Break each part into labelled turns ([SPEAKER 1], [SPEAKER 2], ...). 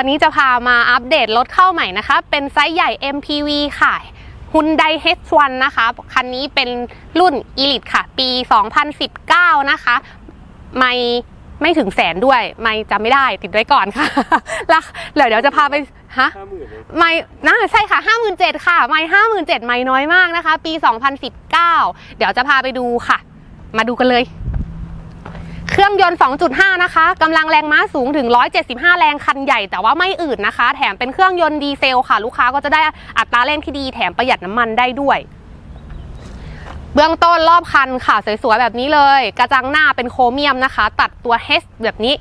[SPEAKER 1] ดีค่ะวันนี้จะพามาอัปเดตรถเข้าใหม่นะคะ เป็นไซส์ใหญ่ MPV ค่ะ Hyundai H1 นะคะ คันนี้เป็นรุ่น Elite ค่ะ ปี 2019 นะคะ ไม่ไม่ถึงแสนด้วย ไม่จำไม่ได้ติดไว้ก่อนค่ะแล้วเดี๋ยวเดี๋ยวจะพาไปฮะ
[SPEAKER 2] ห้าหมื่นเลย
[SPEAKER 1] ไม่น่าใช่ค่ะ57,000ค่ะ ไม่57,000ไม่น้อยมากนะคะ ปี 2019 เดี๋ยวจะพาไปดูค่ะ มาดูกันเลย เครื่องยนต์ 2.5 นะคะกำลังแรงม้าสูงถึง 175 แรงคันใหญ่ แต่ว่าไม่อืดนะคะ แถมเป็นเครื่องยนต์ดีเซลค่ะ ลูกค้าก็จะได้อัตราเร่งที่ดีแถมประหยัดน้ำมันได้ด้วย เบื้องต้นรอบคันค่ะ สวยๆ แบบนี้เลย กระจังหน้าเป็นโครเมียมนะคะ ตัดตัว H แบบนี้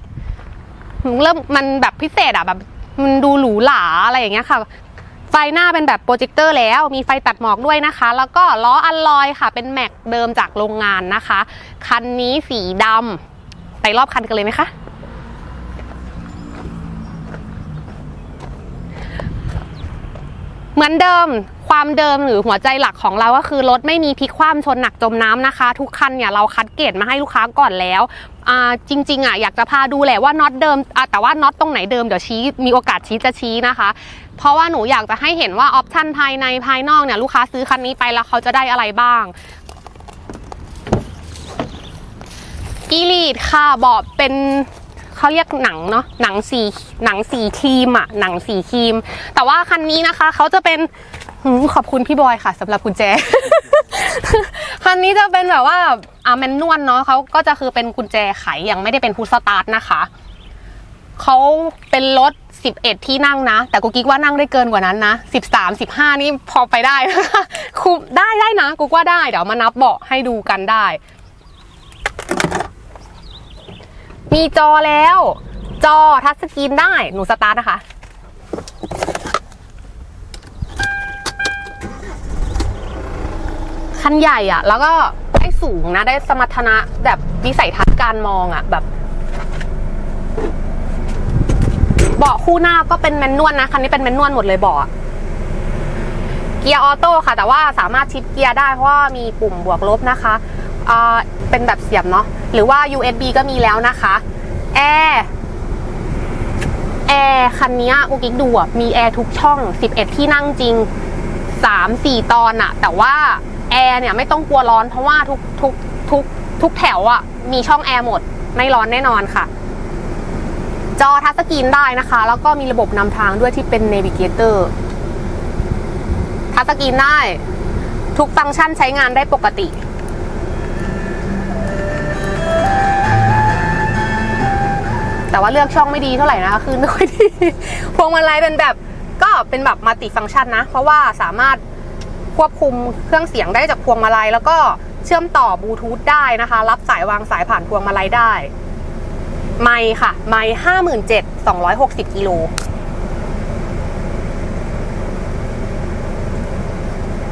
[SPEAKER 1] เริ่มมันแบบพิเศษอะแบบมันดูหรูหราอะไรอย่างเงี้ยค่ะไฟหน้าเป็นแบบโปรเจคเตอร์แล้ว มีไฟตัดหมอกด้วยนะคะ แล้วก็ล้ออัลลอยค่ะ เป็นแม็กเดิมจากโรงงานนะคะ คันนี้สีดำ ไปรอบคันกันเลยไหมคะ เหมือนเดิมความเดิมหรือหัวใจหลักของเราก็คือรถไม่มีพลิกคว่ำชนหนักจมน้ำนะคะ ทุกคันเนี่ยเราคัดเกรดมาให้ลูกค้าก่อนแล้วจริงๆอะอยากจะพาดูแหละว่าน็อตเดิมแต่ว่าน็อตตรงไหนเดิมเดี๋ยวชี้มีโอกาสชี้จะชี้นะคะ เพราะว่าหนูอยากจะให้เห็นว่าออปชันภายในภายนอกเนี่ยลูกค้าซื้อคันนี้ไปแล้วเขาจะได้อะไรบ้าง อีลีดค่ะเบาะเป็นเขาเรียกหนังเนาะหนังสีหนังสีครีมอะหนังสีครีม แต่ว่าคันนี้นะคะเขาจะเป็นขอบคุณพี่บอยค่ะสำหรับกุญแจ คันนี้จะเป็นแบบว่าอ่าแมนนวลเนาะเขาก็จะคือเป็นกุญแจไขยังไม่ได้เป็นพุชสตาร์ทนะคะเขาเป็นรถ 11 ที่นั่งนะ แต่กูกิ๊กว่านั่งได้เกินกว่านั้นนะ 13 15 นี่พอไปได้นะคะคุมได้ได้นะกูว่าได้ เดี๋ยวมานับเบาะให้ดูกันได้ มีจอแล้ว จอทัชสกรีนได้ หนูสตาร์ทนะคะ คันใหญ่อะแล้วก็ได้สูงนะ ได้สมรรถนะแบบวิสัยทัศน์การมองอะแบบเบาะคู่หน้าก็เป็นแมนนวลนะ คันนี้เป็นแมนนวลหมดเลยเบาะเกียร์ออโต้ค่ะ แต่ว่าสามารถชิปเกียร์ได้เพราะว่ามีปุ่มบวกลบนะคะ เป็นแบบเสียบเนาะหรือว่า USB ก็มีแล้วนะคะแอร์แอร์คันนี้อุกิกดูอะมีแอร์ทุกช่อง 11 ที่นั่งจริง 3 4 ตอนอะแต่ว่าแอร์เนี่ยไม่ต้องกลัวร้อนเพราะว่าทุกทุกทุกทุกแถวอะมีช่องแอร์หมด ไม่ร้อนแน่นอนค่ะ จอทัชสกรีนได้นะคะ แล้วก็มีระบบนำทางด้วยที่เป็น Navigator ทัชสกรีนได้ ทุกฟังก์ชันใช้งานได้ปกติ แต่ว่าเลือกช่องไม่ดีเท่าไหร่นะคือไม่ค่อยดีพวงมาลัยเป็นแบบก็เป็นแบบมัลติฟังก์ชันนะ เพราะว่าสามารถควบคุมเครื่องเสียงได้จากพวงมาลัย แล้วก็เชื่อมต่อบลูทูธได้นะคะ รับสายวางสายผ่านพวงมาลัยได้ ไมค์ค่ะ ไมค์ห้าหมื่นเจ็ดสองร้อยหกสิบกิโล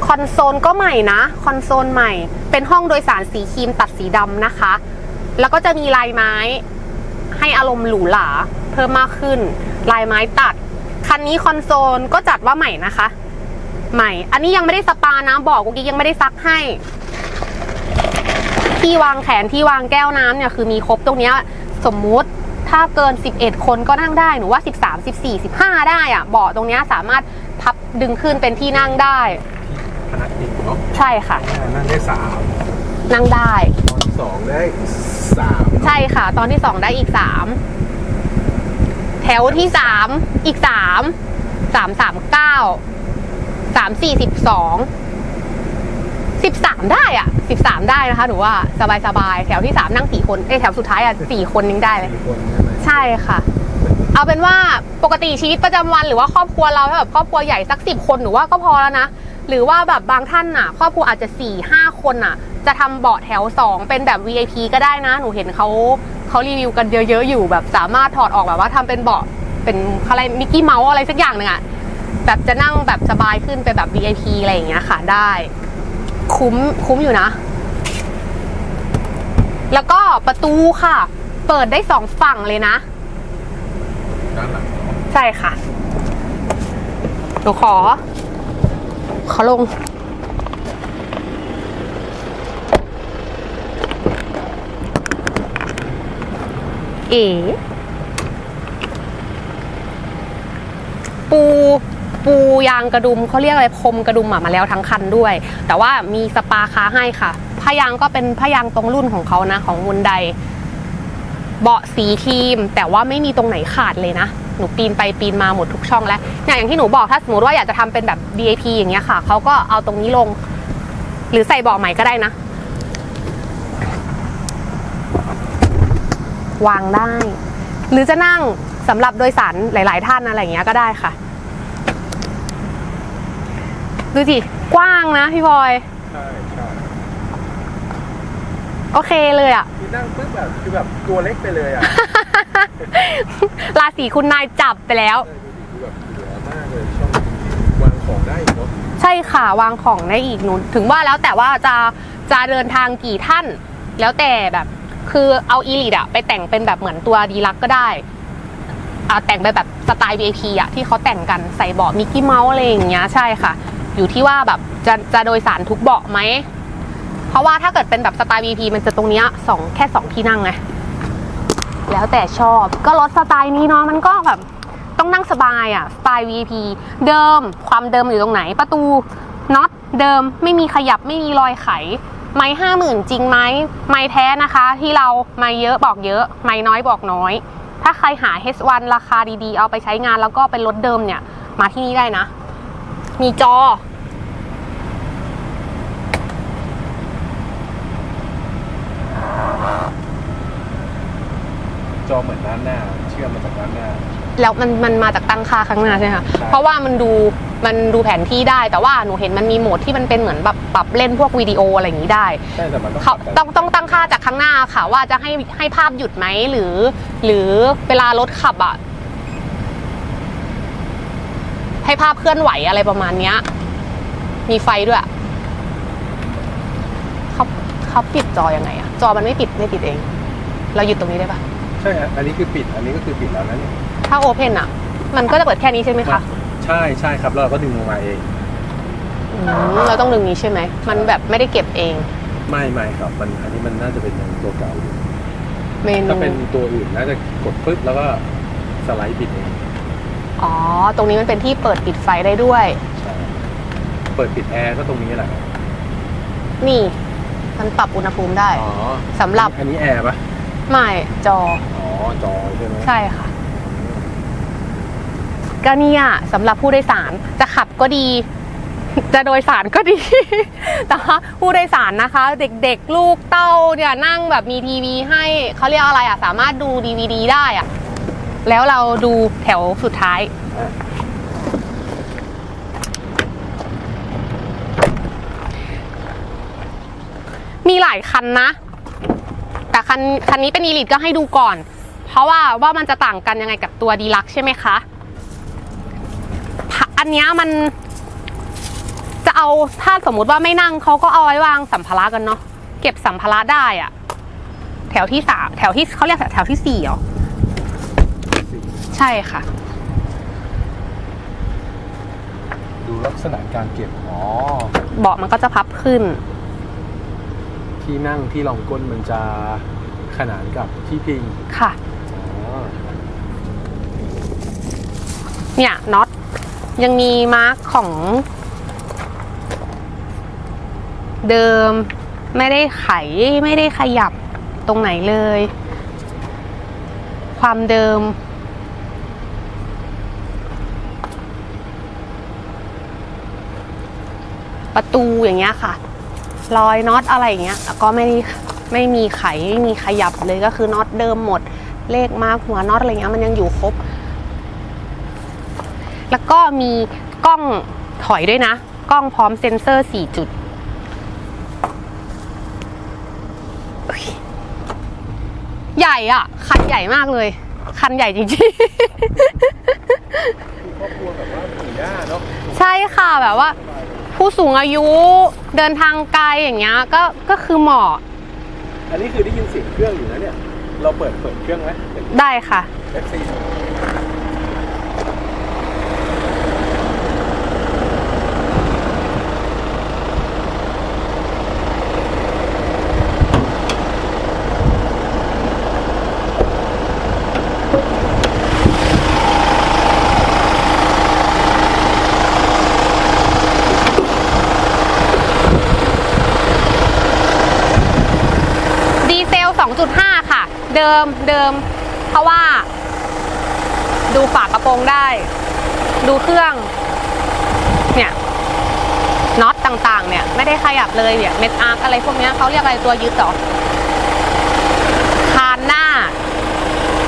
[SPEAKER 1] คอนโซลก็ใหม่นะ คอนโซลใหม่ เป็นห้องโดยสารสีครีมตัดสีดำนะคะ แล้วก็จะมีลายไม้ ให้อารมณ์หรูหราเพิ่มมากขึ้น ลายไม้ตัด คันนี้คอนโซลก็จัดว่าใหม่นะคะ ใหม่ อันนี้ยังไม่ได้สปานะบอกกุ๊กกิ๊กยังไม่ได้ซักให้ ที่วางแขนที่วางแก้วน้ำเนี่ยคือมีครบตรงเนี้ยสมมุติถ้าเกิน 11 คนก็นั่งได้หนูว่า 13 14 15 ได้อะเบาะตรงเนี้ยสามารถพับดึงขึ้นเป็นที่นั่งได้
[SPEAKER 2] พนักพิงเนาะ
[SPEAKER 1] ใช่ค่ะ
[SPEAKER 2] นั่งได้สาม
[SPEAKER 1] นั่งได้
[SPEAKER 2] ตอนสองได้สาม
[SPEAKER 1] ใช่ค่ะ ตอนที่สองได้อีกสามแถวที่สามอีกสามสามสามเก้าสามสี่สิบสองสิบสามได้อะสิบสามได้นะคะหนูว่าสบายสบายๆแถวที่สามนั่งสี่คนเอ้ยแถวสุดท้ายอะสี่คนยังได้เลย
[SPEAKER 2] สี่คนใช่ไหม
[SPEAKER 1] ใช่ค่ะ เอาเป็นว่าปกติชีวิตประจำวันหรือว่าครอบครัวเราถ้าแบบครอบครัวใหญ่สักสิบคนหนูว่าก็พอแล้วนะ หรือว่าแบบบางท่านน่ะ ครอบครัวอาจจะ4ี่ห้าคนน่ะ จะทำเบาะแถว 2 เป็นแบบ VIP ก็ได้นะ หนูเห็นเขาเขารีวิวกันเยอะๆอยู่แบบสามารถถอดออกแบบว่าทำเป็นเบาะเป็นอะไรมิกกี้เมาส์อะไรสักอย่างหนึ่งอะแบบจะนั่งแบบสบายขึ้นเป็นแบบ VIP อะไรอย่างเงี้ยค่ะได้ คุ้มคุ้มอยู่นะ แล้วก็ประตูค่ะ เปิดได้สองฝั่งเลยนะ
[SPEAKER 2] ด้านหลังเนาะ
[SPEAKER 1] ใช่ค่ะหนูขอ เขอลง เอ ปูปูยางกระดุมเขาเรียกอะไรพรมกระดุมมาแล้วทั้งคันด้วย แต่ว่ามีสปาคาให้ค่ะผ้ายางก็เป็นผ้ายางตรงรุ่นของเขานะ ของมุนไดเบาะสีครีม แต่ว่าไม่มีตรงไหนขาดเลยนะ หนูปีนไปปีนมาหมดทุกช่องแล้วเนี่ยอย่างที่หนูบอกถ้าสมมติว่าอยากจะทำเป็นแบบ DAP อย่างเงี้ยค่ะเขาก็เอาตรงนี้ลง หรือใส่บาะใหม่ก็ได้นะ วางได้ หรือจะนั่งสำหรับโดยสารหลาย ๆ ท่านอะไรอย่างเงี้ยก็ได้ค่ะ ดูสิ กว้างนะพี่บอย
[SPEAKER 2] ใช่
[SPEAKER 1] โอเคเลยอะ
[SPEAKER 2] ที่นั่งปุ๊บแบบคือแบบตัวเล็กไปเลยอะ
[SPEAKER 1] ราศีคุณนายจับไปแล้ว
[SPEAKER 2] ใช่ดูดิคือแบบเหลือมากเลยช่องวางของได้อีกเนาะ
[SPEAKER 1] ใช่ค่ะวางของได้อีกหนูถึงว่าแล้วแต่ว่าจะจะเดินทางกี่ท่าน แล้วแต่แบบ คือเอาอีลิดอะไปแต่งเป็นแบบเหมือนตัวดีลักก็ได้อ่าแต่งไปแบบสไตล์ VIP อะที่เขาแต่งกันใส่เบาะมิกกี้เมาส์อะไรอย่างเงี้ยใช่ค่ะ อยู่ที่ว่าแบบจะจะโดยสารทุกเบาะไหมเพ ราะว่าถ้าเกิดเป็นแบบสไตล์ V.P มันจะตรงเนี้ยสองแค่สองที่นั่งไงแล้วแต่ชอบก็รถสไตล์นี้เนาะมันก็แบบต้องนั่งสบายอะสไตล์ V.P เดิมความเดิมอยู่ตรงไหน ประตูน็อตเดิมไม่มีขยับไม่มีรอยไข ไม้ห้าหมื่นจริงไหมไม้แท้นะคะ ที่เราไม้เยอะบอกเยอะ ไม้น้อยบอกน้อย ถ้าใครหา H1 ราคาดีๆ เอาไปใช้งานแล้วก็เป็นรถเดิมเนี่ย มาที่นี่ได้นะ มีจอ
[SPEAKER 2] จอเหมือนด้านหน้า เชื่อมมาจากด้านหน้า
[SPEAKER 1] แล้วมันมันมาจากตั้งค่าข้างหน้าใช่ไหมคะ
[SPEAKER 2] ใช่
[SPEAKER 1] เพราะว่ามันดูมันดูแผนที่ได้ แต่ว่าหนูเห็นมันมีโหมดที่มันเป็นเหมือนแบบปรับเล่นพวกวิดีโออะไรอย่างนี้ได้
[SPEAKER 2] ใช่แต่มันต้อง
[SPEAKER 1] เขาต้องต้องตั้งค่าจากข้างหน้าค่ะ ว่าจะให้ให้ภาพหยุดไหมหรือ หรือเวลารถขับอะให้ภาพเคลื่อนไหวอะไรประมาณเนี้ย มีไฟด้วยเขาเขาปิดจอยังไงอะจอมันไม่ปิดไม่ปิดเอง เราหยุดตรงนี้ได้ปะ
[SPEAKER 2] ใช่ฮะอันนี้คือปิด อันนี้ก็คือปิดแล้วนะเนี่ย
[SPEAKER 1] ถ้าโอเพนอะมันก็จะเปิดแค่นี้ใช่ไหมคะ
[SPEAKER 2] ใช่ใช่ครับแล้วเราก็ดึงลงมาเอง
[SPEAKER 1] อืมเราต้องดึงนี้ใช่ไหม มันแบบไม่ได้เก็บเอง
[SPEAKER 2] ไม่ไม่ครับ มันอันนี้มันน่าจะเป็นตัวเก่าอยู่
[SPEAKER 1] เมนู
[SPEAKER 2] ถ้าเป็นตัวอื่นน่าจะกดปึ๊บแล้วก็สไลด์ปิดเอง
[SPEAKER 1] อ๋อ ตรงนี้มันเป็นที่เปิดปิดไฟได้ด้วย
[SPEAKER 2] ใช่เปิดปิดแอร์ก็ตรงนี้แหละ
[SPEAKER 1] นี่ มันปรับอุณหภูมิได้
[SPEAKER 2] อ๋อ
[SPEAKER 1] สำหรับ
[SPEAKER 2] อันนี้แอร์ปะ
[SPEAKER 1] ไม่จอ
[SPEAKER 2] อ๋อจอใช่ไหม
[SPEAKER 1] ใช่ค่ะก็เนี่ยสำหรับผู้โดยสารจะขับก็ดี จะโดยสารก็ดี แต่ว่าผู้โดยสารนะคะ เด็กๆ ลูกเต้าเนี่ยนั่งแบบมีทีวีให้เขาเรียกอะไรอะ สามารถดูดีวดีได้อะ แล้วเราดูแถวสุดท้าย
[SPEAKER 2] อะ
[SPEAKER 1] มีหลายคันนะ แต่คันคันนี้เป็นอีลิทก็ให้ดูก่อน เพราะว่าว่ามันจะต่างกันยังไงกับตัวดีลักใช่ไหมคะพะอันเนี้ยมันจะเอาถ้าสมมุติว่าไม่นั่งเขาก็เอาไว้วางสัมภาระกันเนาะเก็บสัมภาระได้อะแถวที่สามแถวที่เขาเรียกแถวที่สี่เหรอใช่ค่ะ
[SPEAKER 2] ดูลักษณะการเก็บอ๋อ
[SPEAKER 1] เบาะมันก็จะพับขึ้น
[SPEAKER 2] ที่นั่งที่รองก้นมันจะขนานกับที่พิง
[SPEAKER 1] ค่ะ
[SPEAKER 2] อ๋อ
[SPEAKER 1] เนี่ยน็อตยังมีมาร์กของ เดิมไม่ได้ไขไม่ได้ขยับตรงไหนเลย ความเดิม ประตูอย่างเงี้ยค่ะ รอยน็อตอะไรอย่างเงี้ยก็ไม่ได้ไม่มีไขไม่มีขยับเลยก็คือน็อตเดิมหมด เลขมาร์กหัวน็อตอะไรเงี้ยมันยังอยู่ครบ แล้วก็มีกล้องถอยด้วยนะ กล้องพร้อมเซ็นเซอร์ 4 จุดโอเคใหญ่อะคันใหญ่มากเลย คันใหญ่จริง
[SPEAKER 2] ครอบครัวแบบว่าปู่ย่าเนาะ
[SPEAKER 1] ๆใช่ค่ะแบบว่า ผู้สูงอายุเดินทางไกลอย่างเงี้ยก็ก็คือเหมาะ
[SPEAKER 2] อันนี้คือได้ยินเสียงเครื่องอยู่นะเนี่ย เราเปิดเปิดเครื่องไหมเป็น
[SPEAKER 1] ได้ค่ะ
[SPEAKER 2] แท็กซี่
[SPEAKER 1] 2.5 ค่ะ เดิมเดิม เพราะว่า ดูฝากระโปรงได้ ดูเครื่อง เนี่ยน็อตต่างๆ เนี่ย ไม่ได้ขยับเลยเนี่ยเม็ดอาร์คอะไรพวกนี้เขาเรียกอะไรตัวยึดเหรอคานหน้า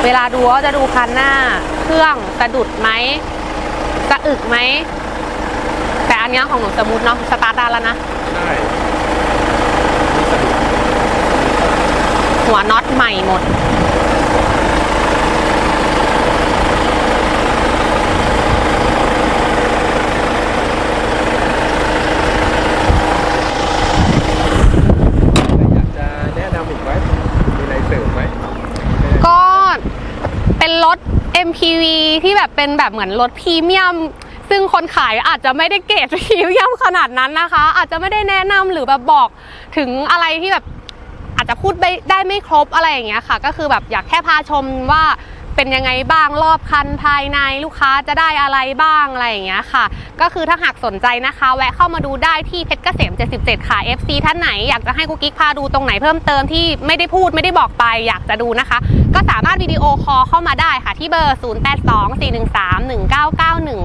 [SPEAKER 1] เวลาดูก็จะดูคันหน้า เครื่องสะดุดไหมสะอึกไหมแต่อันนี้ของหนูสมูทเนาะสตาร์ทได้แล้วนะ
[SPEAKER 2] ใช่
[SPEAKER 1] หัวน็อตใหม่หมด
[SPEAKER 2] อยากจะแนะนำอีกไหมมีอะไรเสริมไหม
[SPEAKER 1] ก็เป็นรถ MPV ที่แบบเป็นแบบเหมือนรถพรีเมียม ซึ่งคนขายอาจจะไม่ได้เกรดพรีเมียมขนาดนั้นนะคะ อาจจะไม่ได้แนะนำหรือแบบบอกถึงอะไรที่แบบอา จะพูดไได้ไม่ครบอะไรอย่างเงี้ยค่ะ ก็คือแบบอยากแค่พาชมว่าเป็นยังไงบ้างรอบคันภายในลูกค้าจะได้อะไรบ้างอะไรอย่างเงี้ยค่ะ ก็คือถ้าหากสนใจนะคะ แวะเข้ามาดูได้ที่เพชรเกษม 77 ค่ะ FC ท่านไหนอยากจะให้กุ๊กกิ๊กพาดูตรงไหนเพิ่มเติมที่ไม่ได้พูดไม่ได้บอกไปอยากจะดูนะคะ ก็สามารถวิดีโอคอลเข้ามาได้ค่ะ ที่เบอร์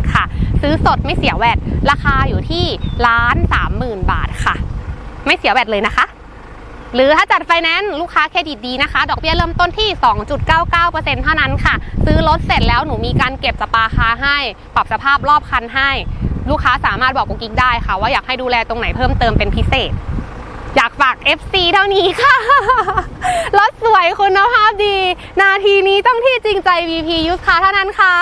[SPEAKER 1] 0824131991 ค่ะ ซื้อสดไม่เสียแวดราคาอยู่ที่ล้านสามหมื่นบาทค่ะ ไม่เสียแวดเลยนะคะ หรือถ้าจัดไฟแนนซ์ลูกค้าเครดิตดีนะคะ ดอกเบี้ยเริ่มต้นที่ 2.99%เท่านั้นค่ะ ซื้อรถเสร็จแล้วหนูมีการเก็บสปาคาให้ ปรับสภาพรอบคันให้ ลูกค้าสามารถบอกกุ๊กกิ๊กได้ค่ะ ว่าอยากให้ดูแลตรงไหนเพิ่มเติมเป็นพิเศษ อยากฝาก FC เท่านี้ค่ะ รถสวยคุณภาพดี นาทีนี้ต้องที่จริงใจ VP ยุทธคาเท่านั้นค่ะ